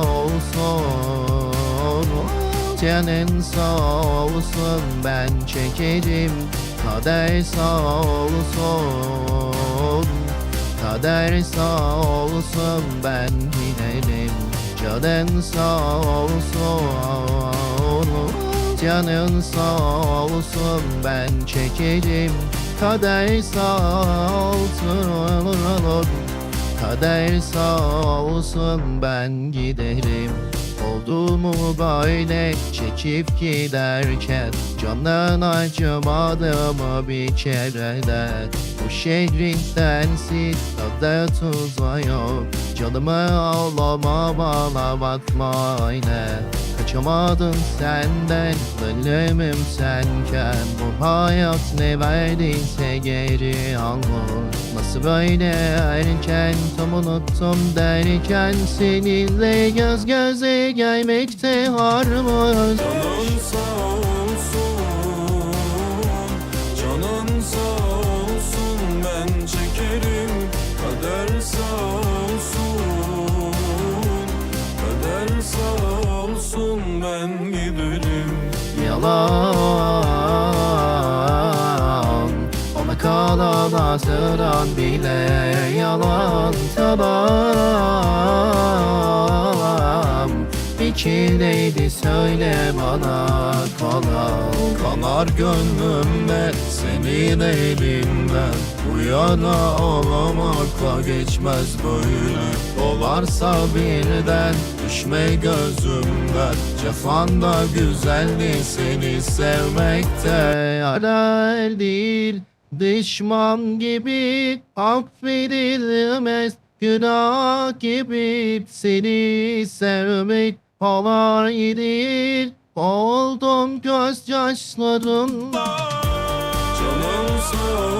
Olsun. Canın sağ olsun Ben çekerim Kader sağ olsun. Kader sağ olsun Ben giderim Canın sağ olsun. Canın sağ olsun Ben çekerim Kader sağ olsun Kader sağ olsun ben giderim. Oldu mu böyle çekip giderken Candan acımadı mı bir kerede Bu şehrin sensiz tadı tuzu yok. Canımı ağlama bana bakma ayne Kaçamadın senden Ölümüm senken. Bu hayat ne verdiyse geri alır Nasıl böyle erken tam unuttum derken Seninle göz göze gelmekte harmız Canın olsun Ben giderim. Yalan. Ona kalan hatıran bile yalan. Tamam. İçindeydi söyle bana kalan. Kanar gönlümde senin elinden Bu yana olamakla geçmez böyle Dolarsa birden düşme gözümden. Cefanda güzeldi seni sevmekte Yarar değil. Düşman gibi affedilmez Günah gibi seni sevmek kolay değil. Oldum gözyaşlarımla Canın sağ